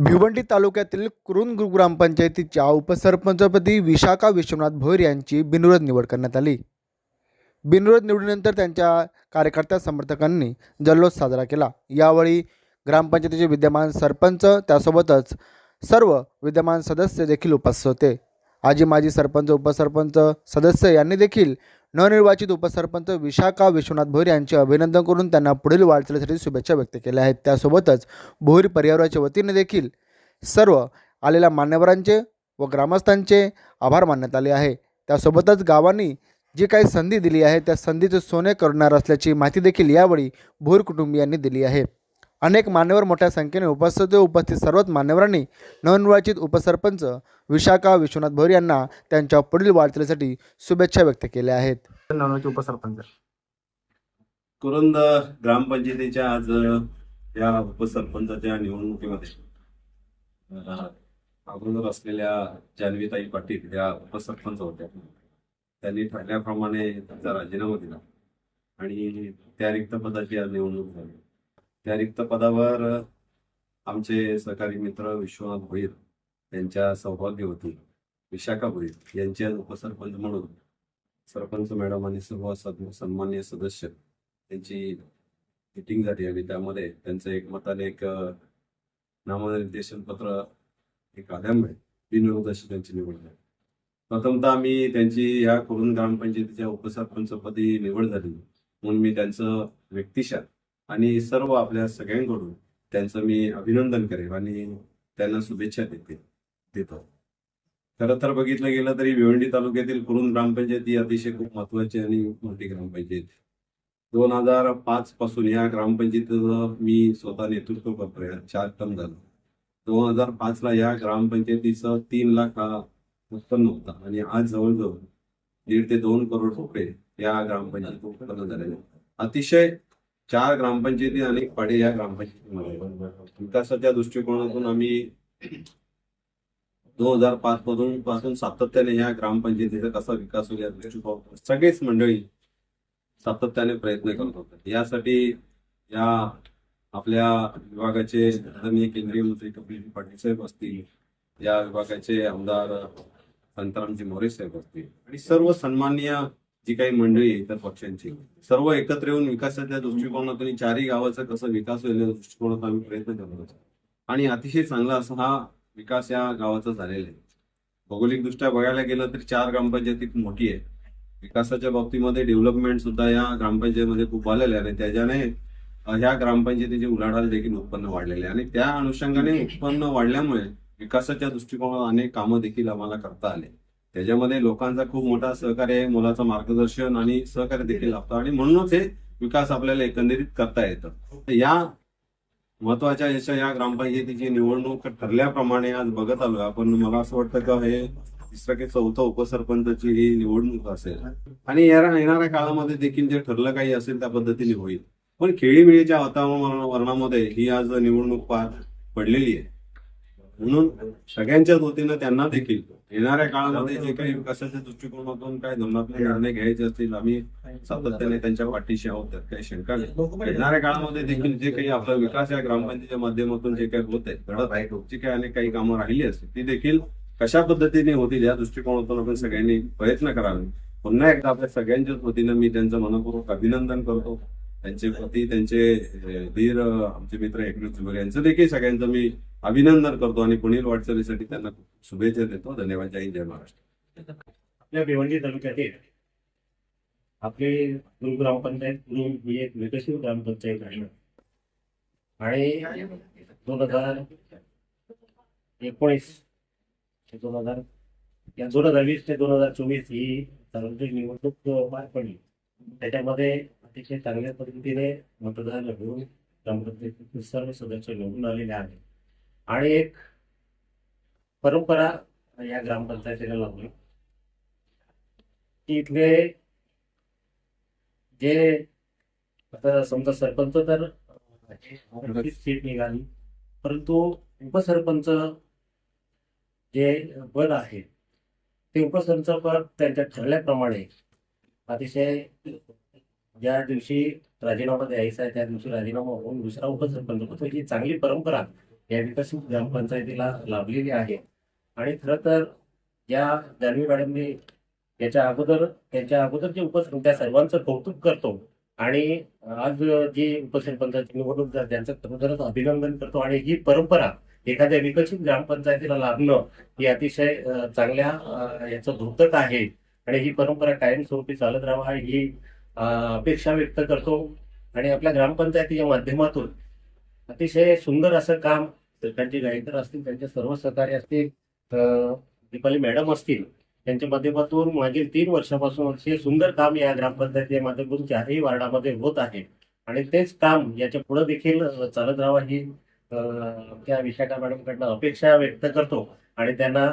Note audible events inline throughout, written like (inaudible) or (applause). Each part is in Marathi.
भिवंडी तालुक्यातील कुरुंद ग्रामपंचायतीच्या उपसरपंचपदी विशाखा विश्वनाथ भोईर यांची बिनविरोध निवड करण्यात आली. बिनविरोध निवडीनंतर त्यांच्या कार्यकर्त्या समर्थकांनी जल्लोष साजरा केला. यावेळी ग्रामपंचायतीचे विद्यमान सरपंच त्यासोबतच सर्व विद्यमान सदस्य देखील उपस्थित होते. आजी माजी सरपंच उपसरपंच सदस्य यांनी देखील नवनिर्वाचित उपसरपंच विशाखा विश्वनाथ भोईर यांचे अभिनंदन करून त्यांना पुढील वाटचालीसाठी शुभेच्छा व्यक्त केल्या आहेत. त्यासोबतच भोईर परिवाराच्या वतीने देखील सर्व आलेल्या मान्यवरांचे व ग्रामस्थांचे आभार मानण्यात आले आहे. त्यासोबतच गावांनी जी काही संधी दिली आहे त्या संधीचे सोने करणार असल्याची माहिती देखील यावेळी भोईर कुटुंबियांनी दिली आहे. अनेक मान्यवर मोठ्या संख्येने उपस्थित होते. उपस्थित सर्वच मान्यवरांनी नवनिर्वाचित उपसरपंच विशाखा विश्वनाथ भोईर यांना त्यांच्या पुढील वाटचालीसाठी शुभेच्छा व्यक्त केल्या आहेत. उपसरपंच. कुरुंद ग्रामपंचायतीच्या आज या उपसरपंचाच्या निवडणुकीमध्ये अगोदर असलेल्या जान्हवीताई पाटील या उपसरपंच होत्या. त्यांनी ठरल्याप्रमाणे त्यांचा राजीनामा दिला आणि त्या रिक्त पदाची आज निवडणूक झाली. त्या रिक्त पदावर आमचे सहकारी मित्र विश्वनाथ भोईर यांच्या सौभाग्यवती विशाखा भोईर यांचे उपसरपंच म्हणून सरपंच मॅडम आणि सर्व सन्मान्य सदस्य त्यांची मिटिंग झाली आणि त्यामध्ये त्यांचं एक मताने एक नामनिर्देशन पत्र एक आल्यामुळे बिनविरोध अशी त्यांची निवड झाली. प्रथमतः मी त्यांची या करून ग्रामपंचायतीच्या उपसरपंचपदी निवड झाली. म्हणून मी त्यांचं व्यक्तिशा आणि सर्व आपल्या सगळ्यांकडून त्यांचं मी अभिनंदन करेन आणि त्यांना शुभेच्छा देते देतो. खरं तर बघितलं गेलं तरी भिवंडी तालुक्यातील कुरुंद ग्रामपंचायत ही अतिशय खूप महत्वाची आणि मोठी ग्रामपंचायत दोन हजार पाच पासून या ग्रामपंचायतीचं मी स्वतः नेतृत्व करतोय चार टर्म झालं. दोन हजार पाच ला या ग्रामपंचायतीचं तीन लाख हा उत्पन्न होता आणि आज जवळजवळ दीड ते दोन करोड रुपये या ग्रामपंचायतीत उत्पन्न झालेले अतिशय चार ग्रामपंचायती आणि पाडे या ग्रामपंचायतीमध्ये. विकासाच्या दृष्टिकोनातून आम्ही दोन हजार पाच पासून पासून सातत्याने या ग्रामपंचायतीचा कसा विकास होईल या दृष्टिकोन सगळेच मंडळी सातत्याने प्रयत्न करत होते. यासाठी या आपल्या विभागाचे आदरणीय केंद्रीय मंत्री कपिल पाटील साहेब असतील या विभागाचे आमदार संतरामजी मोरे साहेब असतील आणि सर्व सन्माननीय जी काही मंडळी इतर पक्षांची सर्व एकत्र येऊन विकासाच्या दृष्टिकोनातून चारही गावाचा कसा विकास होईल या दृष्टिकोनात आम्ही प्रयत्न करत होतो आणि अतिशय चांगला असा हा विकास या गावाचा झालेला आहे. भौगोलिक दृष्ट्या बघायला गेलं तर चार ग्रामपंचायती खूप मोठी आहे. विकासाच्या बाबतीमध्ये डेव्हलपमेंट सुद्धा या ग्रामपंचायतीमध्ये खूप आलेले आहे आणि त्याच्याने ह्या ग्रामपंचायतीचे उलाढाल देखील उत्पन्न वाढलेले आहे. आणि त्या अनुषंगाने उत्पन्न वाढल्यामुळे विकासाच्या दृष्टिकोनात अनेक कामं देखील आम्हाला करता आले. त्याच्यामध्ये लोकांचा खूप मोठा सहकार्य आहे मुलाचं मार्गदर्शन आणि सहकार्य देखील लागतं आणि म्हणूनच हे विकास आपल्याला एकंदरीत करता येतं. या महत्त्वाच्या याच्या या ग्रामपंचायतीची निवडणूक ठरल्याप्रमाणे आज बघत आलोय. आपण मला असं वाटतं का हे तिसरं की चौथं उपसरपंचची ही निवडणूक असेल. आणि येणाऱ्या काळामध्ये देखील जे ठरलं काही असेल त्या पद्धतीने होईल. पण खेळीमेळीच्या वातावरणामध्ये ही आज निवडणूक पार पडलेली आहे. म्हणून सगळ्यांच्याच वतीनं त्यांना देखील येणाऱ्या काळामध्ये जे काही विकासाच्या दृष्टिकोनातून काय धोरणात्मक निर्णय घ्यायचे असतील आम्ही सातत्याने त्यांच्या पाठीशी आहोत त्यात काही शंका नाही. येणाऱ्या काळामध्ये देखील जे काही आपला विकास या ग्रामपंचायतीच्या माध्यमातून जे काही होत आहे घडत आहे जी काही अनेक काही कामं राहिली असतील ती देखील कशा पद्धतीने होतील या दृष्टिकोनातून आपण सगळ्यांनी प्रयत्न करावे. पुन्हा एकदा आपल्या सगळ्यांच्याच वतीनं मी त्यांचं मनपूर्वक अभिनंदन करतो. त्यांचे पती त्यांचे धीर आमचे मित्र एकनाथ जुगर यांचं देखील सगळ्यांचं मी अभिनंदन करतो आणि पुढील वाटचालीसाठी त्यांना शुभेच्छा देतो. धन्यवाद. जय जय महाराष्ट्र. आपल्या भिवंडी तालुक्यातील आपली गुरु ग्रामपंचायत गुरु ही एक विकसित ग्रामपंचायत आहे. आणि दोन हजार एकोणीस ते दोन हजार या दोन हजार वीस ते दोन हजार चोवीस ही सार्वत्रिक निवडणूक पार पडली. त्याच्यामध्ये अतिशय चांगल्या पद्धतीने मतदान घेऊन ग्रामपंचायतीतील सर्व सदस्य निवडून आलेले आहेत. आणि एक परंपरा या ग्रामपंचायतीला लावली की इथले जे आता समजा सरपंच तर सीट निघाली परंतु उपसरपंच जे पद आहे ते उपसरपंच पद त्यांच्या ठरल्याप्रमाणे अतिशय ज्या दिवशी राजीनामा द्यायचा आहे त्या दिवशी राजीनामा होऊन दुसरा उपसरपंच होतो. ही चांगली परंपरा या विकसित ग्रामपंचायतीला लाभलेली आहे. आणि खरं तर या जानवी मॅडमनी याच्या अगोदर त्यांच्या अगोदर जे उपसरपंच त्या सर्वांचं कौतुक करतो आणि आज जी उपसरपंचाची निवडणूक त्यांचं खरोखरच अभिनंदन करतो. आणि ही परंपरा एखाद्या विकसित ग्रामपंचायतीला लाभणं ही अतिशय चांगल्या याचं धोतक आहे. आणि ही परंपरा कायमस्वरूपी चालत राहावा ही अपेक्षा व्यक्त करतो. आणि आपल्या ग्रामपंचायतीच्या माध्यमातून अतिशय सुंदर असं काम त्यांचे गायकर असतील त्यांचे सर्व सहकारी असतील दीपाली मॅडम असतील त्यांच्या माध्यमातून मागील तीन वर्षापासून अतिशय सुंदर काम या ग्रामपंचायतीच्या माध्यमातून चारही वार्डामध्ये होत आहे. आणि तेच काम याच्यापुढे देखील चालत राहावं ही त्या विशाखा मॅडमकडनं अपेक्षा व्यक्त करतो. आणि त्यांना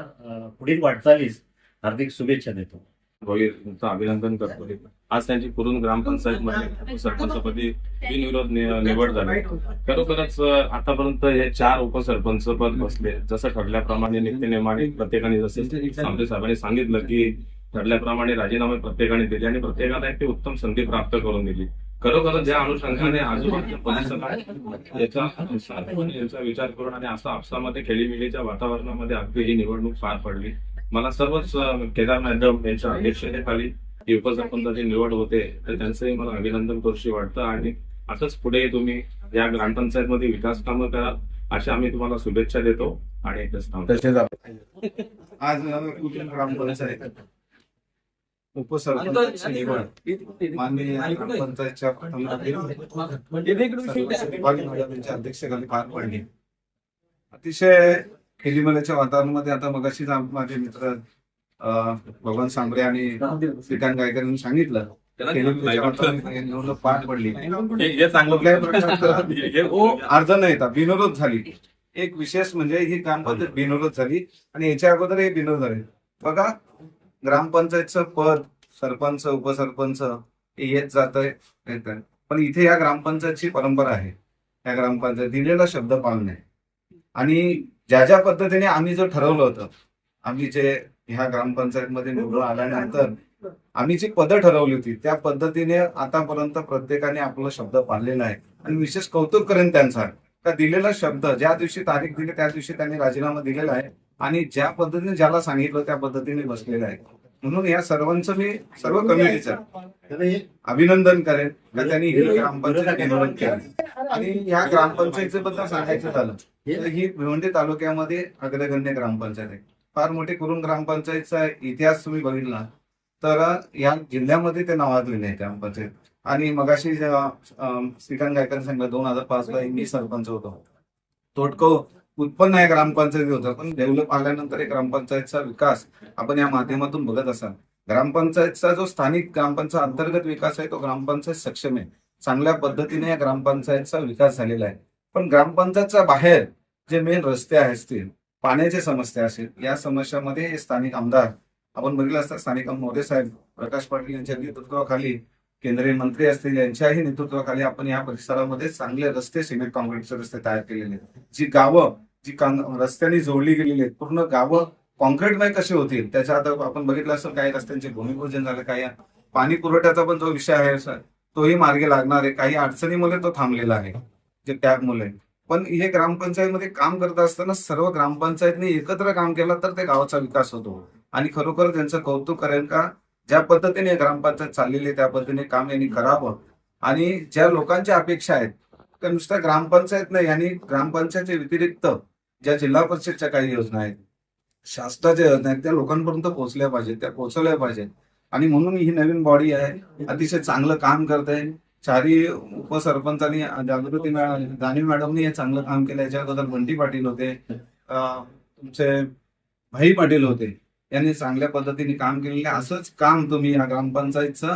पुढील वाटचालीस हार्दिक शुभेच्छा देतो. भोईर यांचं अभिनंदन करतो. आज त्यांची कुरुन ग्रामपंचायत मध्ये सरपंचपदी बिनविरोध निवड झाली. खरोखरच आतापर्यंत हे चार उपसरपंच पद बसले. जसं ठरल्याप्रमाणे नित्यनेमाने प्रत्येकाने जसं सामरे साहेबांनी सांगितलं की ठरल्याप्रमाणे राजीनामे प्रत्येकाने दिले आणि प्रत्येकाला एक ती उत्तम संधी प्राप्त करून दिली. खरोखरच ज्या अनुषंगाने आजूबाजूच्या परिसरात याचा याचा विचार करून आणि असं आपसामध्ये खेळीमेळीच्या वातावरणामध्ये अगदी ही निवडणूक पार पडली. मला सर्वच केदार मॅडम यांच्या अध्यक्षतेखाली ही उपसरपंचाची निवड होते तर त्यांचंही मला अभिनंदन करूशी वाटतं आणि असंच पुढे तुम्ही या ग्रामपंचायत मध्ये विकास कामं करा अशा आम्ही तुम्हाला शुभेच्छा देतो आणि. तसेच आज ग्रामपंचायत? उपसरपंचाची निवड. माननीय ग्रामपंचायतच्या प्रथम विभागीय मॅडम यांच्या अध्यक्षतेखाली पार पडली. अतिशय खेलीमेलीच्या वातावरणामध्ये आता मगाशीच माझे मित्र अं, भगवान सांबरे आणि श्रीकांत गायकर यांनी सांगितलं पार पडली. हे- हे कुठल्याही प्रकारचं (laughs) हे- बिनविरोध झाली. एक विशेष म्हणजे ही ग्रामपंचायत बिनविरोध झाली आणि याच्या अगोदर हे बिनविरोध झाले. बघा ग्रामपंचायतचं पद सरपंच उपसरपंच हे येत जात येत पण इथे या ग्रामपंचायतची परंपरा आहे. या ग्रामपंचायत दिलेला शब्द पाळणे. आणि ज्या ज्या पद्धतीने आम्ही जो ठरवलं होतं आम्ही जे ह्या ग्रामपंचायतमध्ये निवडून आल्यानंतर आम्ही जी पदं ठरवली होती त्या पद्धतीने आतापर्यंत प्रत्येकाने आपला शब्द पाळलेला आहे आणि विशेष कौतुक करेन त्यांचा. का दिलेला शब्द ज्या दिवशी तारीख दिली त्या दिवशी त्यांनी राजीनामा दिलेला आहे. आणि ज्या पद्धतीने ज्याला सांगितलं त्या पद्धतीने बसलेला आहे. म्हणून या सर्वांचं मी सर्व कमिटीचं अभिनंदन करेन. का त्यांनी ही ग्रामपंचायत आणि ह्या ग्रामपंचायतीचं बद्दल सांगायचं झालं तर ही भिवंडी तालुक्यामध्ये अग्रगण्य ग्रामपंचायत आहे. फार मोठी करून ग्रामपंचायतचा इतिहास तुम्ही बघितला तर या जिल्ह्यामध्ये ते नावाजलेले आहे ग्रामपंचायत. आणि मगाशी श्रीकांत गायकर सांगितलं दोन हजार पाच ला मी सरपंच होतो. तोडकं उत्पन्न या ग्रामपंचायती होतं पण डेव्हलप आल्यानंतर ग्रामपंचायतचा विकास आपण या माध्यमातून बघत असाल. ग्रामपंचायतचा जो स्थानिक ग्रामपंचायत अंतर्गत विकास आहे तो ग्रामपंचायत सक्षम आहे. चांगल्या पद्धतीने या ग्रामपंचायतचा विकास झालेला आहे. पण ग्रामपंचायतच्या बाहेर जे मेन रस्ते असतील पाण्याच्या समस्या असतील या समस्यामध्ये स्थानिक आमदार आपण बघितलं असता स्थानिक मोदे साहेब प्रकाश पाटील यांच्या नेतृत्वाखाली केंद्रीय मंत्री असतील यांच्याही नेतृत्वाखाली आपण या परिसरामध्ये चांगले रस्ते सिमेंट कॉन्क्रीटचे रस्ते तयार केलेले आहेत. जी गावं जी कां- रस्त्यांनी जोडली गेलेली आहेत पूर्ण गावं कॉन्क्रीटमय कशी होतील त्याच्या आता आपण बघितलं असेल काही रस्त्यांचे भूमिपूजन झालं काही पाणी पुरवठ्याचा पण जो विषय आहे सर तोही मार्गी लागणार आहे काही अडचणीमुळे तो थांबलेला आहे. जे आहेत. पण हे ग्रामपंचायतमध्ये काम करत असताना सर्व ग्रामपंचायतने एकत्र काम केलं तर ते गावाचा विकास होतो. आणि खरोखर त्यांचं कौतुक करेल का? ज्या पद्धतीने ग्रामपंचायत चाललेली आहे त्या पद्धतीने काम यांनी करावं. आणि ज्या लोकांच्या अपेक्षा आहेत त्या नुसत्या ग्रामपंचायत नाही आणि ग्रामपंचायतच्या व्यतिरिक्त ज्या जिल्हा परिषदच्या काही योजना आहेत शासनाच्या योजना आहेत त्या लोकांपर्यंत पोहोचल्या पाहिजेत त्या पोहोचवल्या पाहिजेत. आणि म्हणून ही नवीन बॉडी आहे अतिशय चांगलं काम करत आहे. चारही उपसरपंचांनी जागृती मॅ- जाणीव मॅडमनी हे चांगलं काम केलं. याच्या अगोदर बंटी पाटील होते. तुमचे भाई पाटील होते. यांनी चांगल्या पद्धतीने काम केलेले. असंच काम तुम्ही या ग्रामपंचायतचं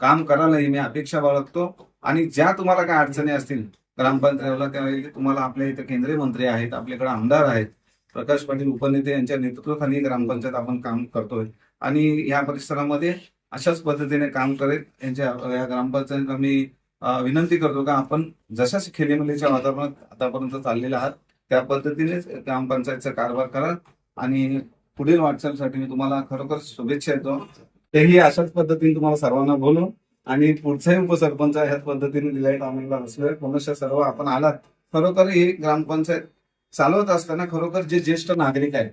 काम करायला मी अपेक्षा बाळगतो. आणि ज्या तुम्हाला काय अडचणी असतील ग्रामपंचायतीला त्या तुम्हाला आपल्या इथे केंद्रीय मंत्री आहेत आपल्याकडे आमदार आहेत. प्रकाश पाटील उपनेते यांच्या नेतृत्वाखाली ग्रामपंचायत आपण काम करतोय. आणि या परिसरामध्ये अशाच पद्धतीने काम करेल यांच्या या ग्रामपंचायत आम्ही विनंती करतो का आपण जशा खेलीमेलीच्या वातावरणात आतापर्यंत चाललेले आहात त्या पद्धतीनेच ग्रामपंचायतचा कारभार करा आणि पुढील वाटचालीसाठी मी तुम्हाला खरोखर शुभेच्छा देतो. तेही अशाच पद्धतीने तुम्हाला सर्वांना बोलू आणि पुढचाही उपसरपंच ह्याच पद्धतीने दिलाय आम्हाला असलोय पुनश्च सर्व आपण आलात खरोखर ही ग्रामपंचायत चालवत असताना खरोखर जे ज्येष्ठ नागरिक आहेत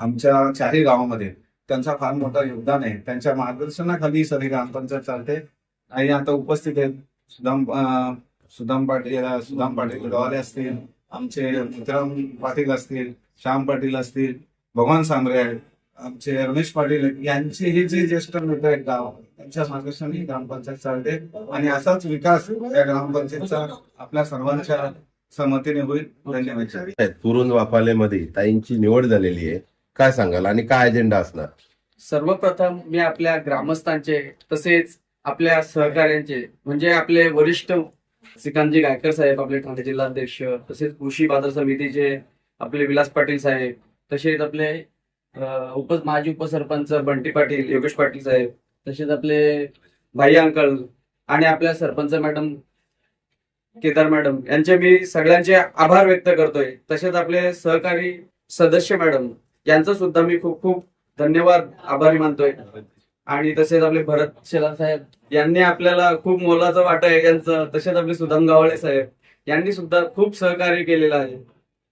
आमच्या चारही गावामध्ये त्यांचा फार मोठा योगदान आहे. त्यांच्या मार्गदर्शनाखाली सगळी ग्रामपंचायत चालते. आणि आता उपस्थित आहेत. सुदाम सुदाम पाटील सुदाम पाटील गवाले असतील आमचे मित्राम पाटील असतील श्याम पाटील असतील भगवान सांबरे आहेत आमचे रमेश पाटील यांचे हे जे ज्येष्ठ मित्र आहेत गाव त्यांच्या मार्गदर्शनाने ग्रामपंचायत चालते. आणि असाच विकास या ग्रामपंचायतचा आपल्या सर्वांच्या सहमतीने होईल. धन्यवाद. आहेत वापालेमध्ये ताईंची निवड झालेली आहे. काय सांगाल? आणि काय अजेंडा असणार? सर्वप्रथम मी आपल्या ग्रामस्थांचे तसेच आपल्या सहकार्यांचे म्हणजे आपले वरिष्ठ श्रीकांतजी गायकर साहेब आपले ठाणे जिल्हाध्यक्ष तसेच कृषी बाजार समितीचे आपले विलास पाटील साहेब तसेच आपले उप माजी उपसरपंच बंटी पाटील योगेश पाटील साहेब तसेच आपले भाई अंकल आणि आपल्या सरपंच मॅडम केदार मॅडम यांचे मी सगळ्यांचे आभार व्यक्त करतोय. तसेच आपले सहकारी सदस्य मॅडम यांचं सुद्धा मी खूप खूप धन्यवाद आभारी मानतोय. आणि तसेच आपले भरत शेलार साहेब यांनी आपल्याला खूप मोलाचं वाट आहे यांचं तसेच आपले सुदाम गावळे साहेब यांनी सुद्धा खूप सहकार्य केलेलं आहे.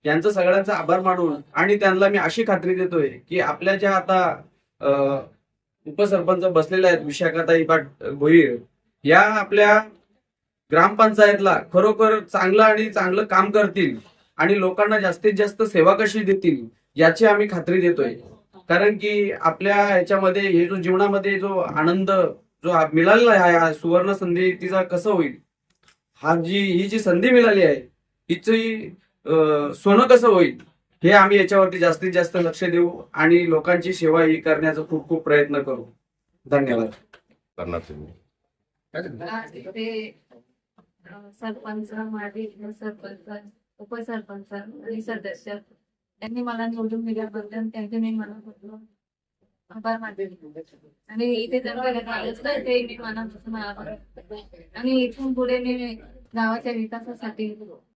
यांचं सगळ्यांचा आभार मानून आणि त्यांना मी अशी खात्री देतोय की आपल्या ज्या आता उपसरपंच बसलेल्या आहेत विशाखाताई पाट भोईर या आपल्या ग्रामपंचायतला खरोखर चांगलं आणि चांगलं काम करतील आणि लोकांना जास्तीत जास्त सेवा कशी देतील याची आम्ही खात्री देतोय. कारण की आपल्या ह्याच्यामध्ये हे जो जीवनामध्ये जो आनंद जो मिळालेला आहे हा सुवर्ण संधी तिचा कसं होईल? हा जी ही जी संधी मिळाली आहे हिची सोनं कसं होईल? हे आम्ही याच्यावरती जास्तीत जास्त लक्ष देऊ आणि लोकांची सेवा ही करण्याचा खूप खूप प्रयत्न करू. धन्यवाद. करणार तुम्ही. सरपंच माजी सरपंच उपसरपंच आणि सदस्य. त्यांनी मला निवडून दिल्याबद्दल त्यांचे मी मनापासून आभार मानते. आणि इथे ते मी मनापासून आभार आणि इथून पुढे मी गावाच्या विकासासाठी